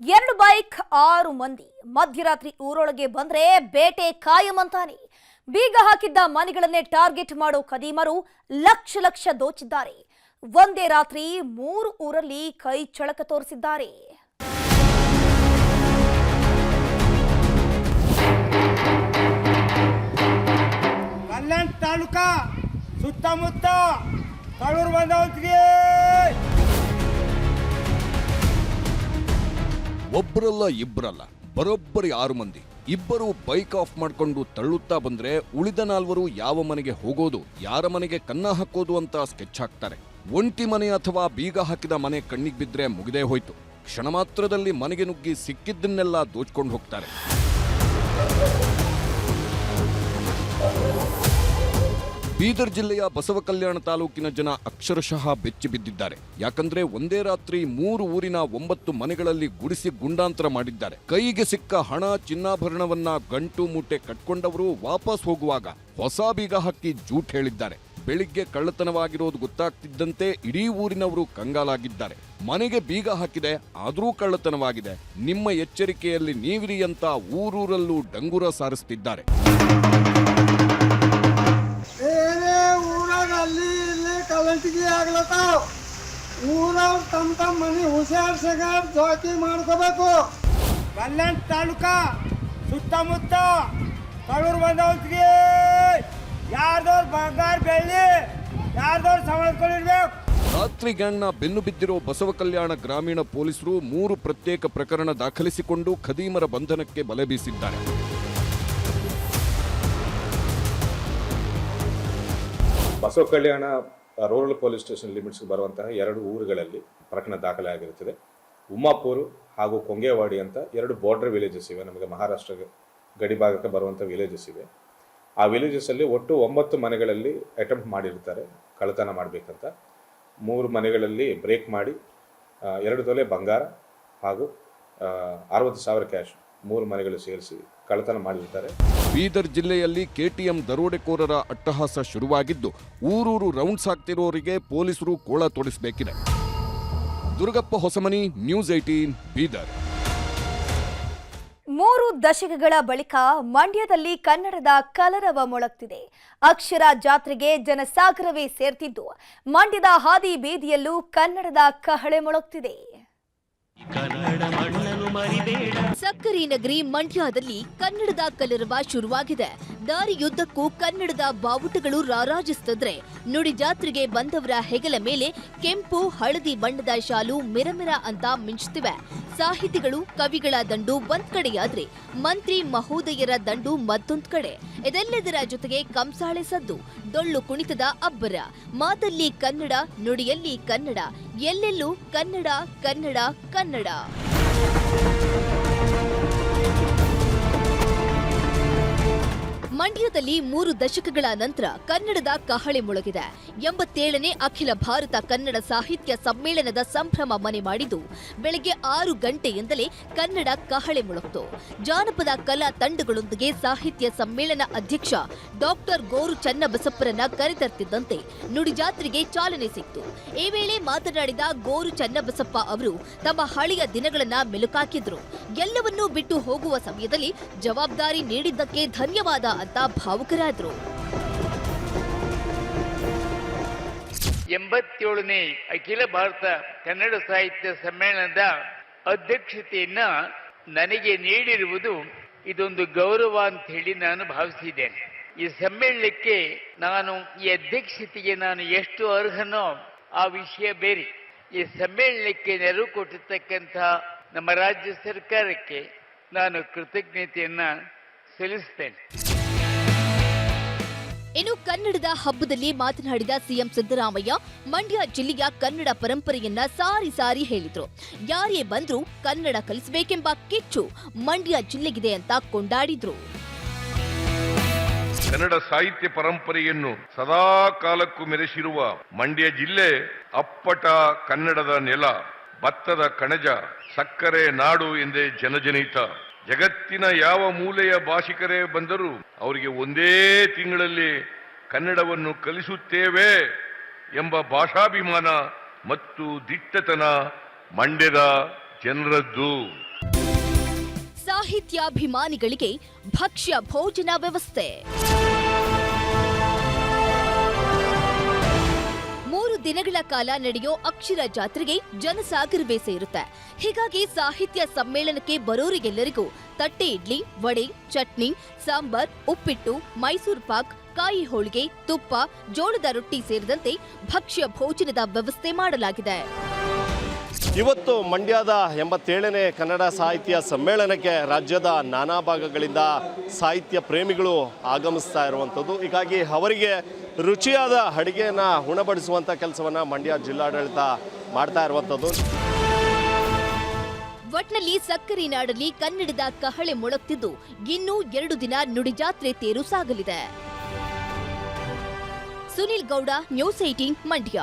ಎರಡು ಬೈಕ್ ಆರು ಮಂದಿ. ಮಧ್ಯರಾತ್ರಿ ಊರೊಳಗೆ ಬಂದ್ರೆ ಬೇಟೆ ಕಾಯಂ ಅಂತಾನೆ. ಬೀಗ ಹಾಕಿದ್ದ ಮನೆಗಳನ್ನೇ ಟಾರ್ಗೆಟ್ ಮಾಡೋ ಖದೀಮರು ಲಕ್ಷ ಲಕ್ಷ ದೋಚಿದ್ದಾರೆ. ಒಂದೇ ರಾತ್ರಿ ಮೂರು ಊರಲ್ಲಿ ಕೈ ಚಳಕ ತೋರಿಸಿದ್ದಾರೆ. ತಾಲೂಕ ಸುತ್ತಮುತ್ತ ಕಳೂರು ಒಬ್ಬರಲ್ಲ ಇಬ್ಬರಲ್ಲ ಬರೋಬ್ಬರಿ ಆರು ಮಂದಿ. ಇಬ್ಬರು ಬೈಕ್ ಆಫ್ ಮಾಡ್ಕೊಂಡು ತಳ್ಳುತ್ತಾ ಬಂದ್ರೆ ಉಳಿದ ನಾಲ್ವರು ಯಾವ ಮನೆಗೆ ಹೋಗೋದು, ಯಾರ ಮನೆಗೆ ಕನ್ನ ಹಾಕೋದು ಅಂತ ಸ್ಕೆಚ್ ಹಾಕ್ತಾರೆ. ಒಂಟಿ ಮನೆ ಅಥವಾ ಬೀಗ ಹಾಕಿದ ಮನೆ ಕಣ್ಣಿಗೆ ಬಿದ್ರೆ ಮುಗಿದೇ ಹೋಯ್ತು. ಕ್ಷಣ ಮಾತ್ರದಲ್ಲಿ ಮನೆಗೆ ನುಗ್ಗಿ ಸಿಕ್ಕಿದ್ದನ್ನೆಲ್ಲ ದೋಚ್ಕೊಂಡು ಹೋಗ್ತಾರೆ. ಬೀದರ್ ಜಿಲ್ಲೆಯ ಬಸವ ಕಲ್ಯಾಣ ತಾಲೂಕಿನ ಜನ ಅಕ್ಷರಶಃ ಬೆಚ್ಚಿ ಬಿದ್ದಿದ್ದಾರೆ. ಯಾಕಂದ್ರೆ ಒಂದೇ ರಾತ್ರಿ ಮೂರು ಊರಿನ ಒಂಬತ್ತು ಮನೆಗಳಲ್ಲಿ ಗುಡಿಸಿ ಗುಂಡಾಂತರ ಮಾಡಿದ್ದಾರೆ. ಕೈಗೆ ಸಿಕ್ಕ ಹಣ, ಚಿನ್ನಾಭರಣವನ್ನ ಗಂಟು ಮೂಟೆ ಕಟ್ಕೊಂಡವರು ವಾಪಸ್ ಹೋಗುವಾಗ ಹೊಸ ಬೀಗ ಹಾಕಿ ಜೂಟ್ ಹೇಳಿದ್ದಾರೆ. ಬೆಳಿಗ್ಗೆ ಕಳ್ಳತನವಾಗಿರೋದು ಗೊತ್ತಾಗ್ತಿದ್ದಂತೆ ಇಡೀ ಊರಿನವರು ಕಂಗಾಲಾಗಿದ್ದಾರೆ. ಮನೆಗೆ ಬೀಗ ಹಾಕಿದೆ, ಆದರೂ ಕಳ್ಳತನವಾಗಿದೆ. ನಿಮ್ಮ ಎಚ್ಚರಿಕೆಯಲ್ಲಿ ನೀವಿರಿ ಅಂತ ಊರೂರಲ್ಲೂ ಡಂಗುರ ಸಾರಿಸ್ತಿದ್ದಾರೆ. ಕಲಂಟಿಗೆ ಆಗ್ಲತ್ತಾವ. ಊರವ್ರು ತಮ್ಮ ತಮ್ಮ ಮನೆ ಹುಷಾರ್ ಸಗಾರ್ ಜೋಕಿ ಮಾಡ್ಕೋಬೇಕು. ಕಲ್ಯಾಣ ತಾಲೂಕ? ಸುತ್ತಮುತ್ತ ಕಳೂರು ಬಂದವ್ರಿಗೆ ಯಾರ್ದವ್ರು ಬಂಗಾರ ಬೆಳ್ಳಿ ಯಾರ್ದವ್ರು ಸಂಬಳಿಸ್ಕೊಂಡಿರ್ಬೇಕು ರಾತ್ರಿ ಗ್ಯಾಂಗ್ನ ಬೆನ್ನು ಬಿದ್ದಿರೋ ಬಸವ ಕಲ್ಯಾಣ ಗ್ರಾಮೀಣ ಪೊಲೀಸರು ಮೂರು ಪ್ರತ್ಯೇಕ ಪ್ರಕರಣ ದಾಖಲಿಸಿಕೊಂಡು ಖದೀಮರ ಬಂಧನಕ್ಕೆ ಬಲೆ ಬೀಸಿದ್ದಾರೆ. Basava Kalyan rural police station limits ಬರುವಂತಹ ಎರಡು ಊರುಗಳಲ್ಲಿ ಪ್ರಕರಣ ದಾಖಲೆ ಆಗಿರುತ್ತದೆ ಉಮ್ಮಾಪುರ್ ಹಾಗೂ ಕೊಂಗೇವಾಡಿ ಅಂತ ಎರಡು ಬಾರ್ಡರ್ ವಿಲೇಜಸ್ ಇವೆ. ನಮಗೆ ಮಹಾರಾಷ್ಟ್ರ ಗಡಿ ಭಾಗಕ್ಕೆ ಬರುವಂಥ ವಿಲೇಜಸ್ ಇವೆ. ಆ ವಿಲೇಜಸ್ಸಲ್ಲಿ ಒಟ್ಟು ಒಂಬತ್ತು ಮನೆಗಳಲ್ಲಿ ಅಟೆಂಪ್ಟ್ ಮಾಡಿರ್ತಾರೆ. ಕಳ್ಳತನ ಮಾಡಬೇಕಂತ. ಮೂರು ಮನೆಗಳಲ್ಲಿ ಬ್ರೇಕ್ ಮಾಡಿ ಎರಡು ತೊಲೆ ಬಂಗಾರ ಹಾಗೂ ಅರವತ್ತು ಸಾವಿರ ಕ್ಯಾಶ್ ಮೂರು ಮನೆಗಳು ಸೇರಿಸಿ ಕಳ್ಳತನ ಮಾಡಿರ್ತಾರೆ ಬೀದರ್ ಜಿಲ್ಲೆಯಲ್ಲಿ ಕೆಟಿಎಂ ದರೋಡೆಕೋರರ ಅಟ್ಟಹಾಸ ಶುರುವಾಗಿದ್ದು ಊರೂರು ರೌಂಡ್ಸ್ ಆಗ್ತಿರೋರಿಗೆ ಪೊಲೀಸರು ಕೋಳ ತೋಡಿಸಬೇಕಿದೆ. Durgappa Hosamani news eighteen Bidar. ಮೂರು ದಶಕಗಳ ಬಳಿಕ ಮಂಡ್ಯದಲ್ಲಿ ಕನ್ನಡದ ಕಲರವ ಮೊಳಗ್ತಿದೆ. ಅಕ್ಷರ ಜಾತ್ರೆಗೆ ಜನಸಾಗರವೇ ಸೇರ್ತಿದ್ದು ಮಂಡ್ಯದ ಹಾದಿ ಬೀದಿಯಲ್ಲೂ ಕನ್ನಡದ ಕಹಳೆ ಮೊಳಗ್ತಿದೆ. ಸಕ್ಕರೆ ನಗರಿ ಮಂಡ್ಯದಲ್ಲಿ ಕನ್ನಡದ ಕಲರವ ಶುರುವಾಗಿದೆ. ದಾರಿಯುದ್ದಕ್ಕೂ ಕನ್ನಡದ ಬಾವುಟಗಳು ರಾರಾಜಿಸುತ್ತಿದ್ರೆ ನುಡಿ ಜಾತ್ರೆಗೆ ಬಂದವರ ಹೆಗಲ ಮೇಲೆ ಕೆಂಪು, ಹಳದಿ ಬಣ್ಣದ ಶಾಲು ಮಿರಮಿರ ಅಂತ ಮಿಂಚುತ್ತಿವೆ. ಸಾಹಿತಿಗಳು, ಕವಿಗಳ ದಂಡು ಒಂದ್ ಕಡೆಯಾದ್ರೆ ಮಂತ್ರಿ ಮಹೋದಯರ ದಂಡು ಮತ್ತೊಂದ್ ಕಡೆ. ಇದೆಲ್ಲದರ ಜೊತೆಗೆ ಕಂಸಾಳೆ ಸದ್ದು, ಡೊಳ್ಳು ಕುಣಿತದ ಅಬ್ಬರ. ಮಾತಲ್ಲಿ ಕನ್ನಡ, ನುಡಿಯಲ್ಲಿ ಕನ್ನಡ. ಎಲ್ಲೆಲ್ಲೂ ಕನ್ನಡ ಕನ್ನಡ ಕನ್ನಡ. ಕನ್ನಡ. ಮಂಡ್ಯದಲ್ಲಿ ಮೂರು ದಶಕಗಳ ನಂತರ ಕನ್ನಡದ ಕಹಳೆ ಮೊಳಗಿದೆ. ಎಂಬತ್ತೇಳನೇ ಅಖಿಲ ಭಾರತ ಕನ್ನಡ ಸಾಹಿತ್ಯ ಸಮ್ಮೇಳನದ ಸಂಭ್ರಮ ಮನೆ ಮಾಡಿದ್ದು, ಬೆಳಗ್ಗೆ ಆರು ಗಂಟೆಯಿಂದಲೇ ಕನ್ನಡ ಕಹಳೆ ಮೊಳಗಿತು. ಜಾನಪದ ಕಲಾ ತಂಡಗಳೊಂದಿಗೆ ಸಾಹಿತ್ಯ ಸಮ್ಮೇಳನ ಅಧ್ಯಕ್ಷ ಡಾಕ್ಟರ್ ಗೋರು ಚನ್ನಬಸಪ್ಪರನ್ನ ಕರೆತರ್ತಿದ್ದಂತೆ ನುಡಿಜಾತ್ರೆಗೆ ಚಾಲನೆ ಸಿಕ್ತು. ಈ ವೇಳೆ ಮಾತನಾಡಿದ ಗೋರು ಚನ್ನಬಸಪ್ಪ ಅವರು ತಮ್ಮ ಹಳೆಯ ದಿನಗಳನ್ನ ಮೆಲುಕಾಕಿದ್ರು. ಎಲ್ಲವನ್ನೂ ಬಿಟ್ಟು ಹೋಗುವ ಸಮಯದಲ್ಲಿ ಜವಾಬ್ದಾರಿ ನೀಡಿದ್ದಕ್ಕೆ ಧನ್ಯವಾದ ಅಂತ ಭಾವುಕರಾದ್ರು. ಎಂಬತ್ತೇಳನೇ ಅಖಿಲ ಭಾರತ ಕನ್ನಡ ಸಾಹಿತ್ಯ ಸಮ್ಮೇಳನದ ಅಧ್ಯಕ್ಷತೆಯನ್ನ ನನಗೆ ನೀಡಿರುವುದು ಇದೊಂದು ಗೌರವ ಅಂತ ಹೇಳಿ ನಾನು ಭಾವಿಸಿದ್ದೇನೆ. ಈ ಸಮ್ಮೇಳನಕ್ಕೆ ನಾನು, ಈ ಅಧ್ಯಕ್ಷತೆಗೆ ನಾನು ಎಷ್ಟು ಅರ್ಹನೋ ಆ ವಿಷಯ ಬೇರೆ. ಈ ಸಮ್ಮೇಳನಕ್ಕೆ ನೆರವು ಕೊಟ್ಟಿರ್ತಕ್ಕಂಥ ನಮ್ಮ ರಾಜ್ಯ ಸರ್ಕಾರಕ್ಕೆ ನಾನು ಕೃತಜ್ಞತೆಯನ್ನ ಸಲ್ಲಿಸ್ತೇನೆ. ಇನ್ನು ಕನ್ನಡದ ಹಬ್ಬದಲ್ಲಿ ಮಾತನಾಡಿದ ಸಿಎಂ ಸಿದ್ದರಾಮಯ್ಯ, ಮಂಡ್ಯ ಜಿಲ್ಲೆಯ ಕನ್ನಡ ಪರಂಪರೆಯನ್ನ ಸಾರಿ ಸಾರಿ ಹೇಳಿದ್ರು. ಯಾರೇ ಬಂದ್ರೂ ಕನ್ನಡ ಕಲಿಸಬೇಕೆಂಬ ಕಿಚ್ಚು ಮಂಡ್ಯ ಜಿಲ್ಲೆಗಿದೆ ಅಂತ ಕೊಂಡಾಡಿದ್ರು. ಕನ್ನಡ ಸಾಹಿತ್ಯ ಪರಂಪರೆಯನ್ನು ಸದಾ ಕಾಲಕ್ಕೂ ಮೆರೆಸಿರುವ ಮಂಡ್ಯ ಜಿಲ್ಲೆ ಅಪ್ಪಟ ಕನ್ನಡದ ನೆಲ, ಭತ್ತದ ಕಣಜ, ಸಕ್ಕರೆ ನಾಡು ಎಂದೇ ಜನಜನಿತ. ಜಗತ್ತಿನ ಯಾವ ಮೂಲೆಯ ಭಾಷಿಕರೇ ಬಂದರೂ ಅವರಿಗೆ ಒಂದೇ ತಿಂಗಳಲ್ಲಿ ಕನ್ನಡವನ್ನು ಕಲಿಸುತ್ತೇವೆ ಎಂಬ ಭಾಷಾಭಿಮಾನ ಮತ್ತು ದಿಟ್ಟತನ ಮಂಡ್ಯದ ಜನರದ್ದು. ಸಾಹಿತ್ಯಾಭಿಮಾನಿಗಳಿಗೆ ಭಕ್ಷ್ಯ ಭೋಜನ ವ್ಯವಸ್ಥೆ. ದಿನಗಳ ಕಾಲ ನಡೆಯೋ ಅಕ್ಷರ ಜಾತ್ರೆಗೆ ಜನಸಾಗರವೇ ಸೇರುತ್ತೆ. ಹೀಗಾಗಿ ಸಾಹಿತ್ಯ ಸಮ್ಮೇಳನಕ್ಕೆ ಬರೋರಿಗೆಲ್ಲರಿಗೂ ತಟ್ಟೆ ಇಡ್ಲಿ, ವಡೆ, ಚಟ್ನಿ, ಸಾಂಬಾರ್, ಉಪ್ಪಿಟ್ಟು, ಮೈಸೂರು ಪಾಕ್, ಕಾಯಿ ಹೋಳಿಗೆ, ತುಪ್ಪ, ಜೋಳದ ರೊಟ್ಟಿ ಸೇರಿದಂತೆ ಭಕ್ಷ್ಯ ಭೋಜನದ ವ್ಯವಸ್ಥೆ ಮಾಡಲಾಗಿದೆ. ಇವತ್ತು ಮಂಡ್ಯದ ಎಂಬತ್ತೇಳನೇ ಕನ್ನಡ ಸಾಹಿತ್ಯ ಸಮ್ಮೇಳನಕ್ಕೆ ರಾಜ್ಯದ ನಾನಾ ಭಾಗಗಳಿಂದ ಸಾಹಿತ್ಯ ಪ್ರೇಮಿಗಳು ಆಗಮಿಸ್ತಾ ಇರುವಂಥದ್ದು. ಹೀಗಾಗಿ ಅವರಿಗೆ ರುಚಿಯಾದ ಅಡುಗೆಯನ್ನು ಉಣಬಡಿಸುವಂಥ ಕೆಲಸವನ್ನು ಮಂಡ್ಯ ಜಿಲ್ಲಾಡಳಿತ ಮಾಡ್ತಾ ಇರುವಂಥದ್ದು. ಒಟ್ನಲ್ಲಿ ಸಕ್ಕರೆ ನಾಡಲ್ಲಿ ಕನ್ನಡದ ಕಹಳೆ ಮೊಳಗ್ತಿದ್ದು, ಇನ್ನೂ ಎರಡು ದಿನ ನುಡಿಜಾತ್ರೆ ತೇರು ಸಾಗಲಿದೆ. Sunil Gowda, news eighteen Mandya.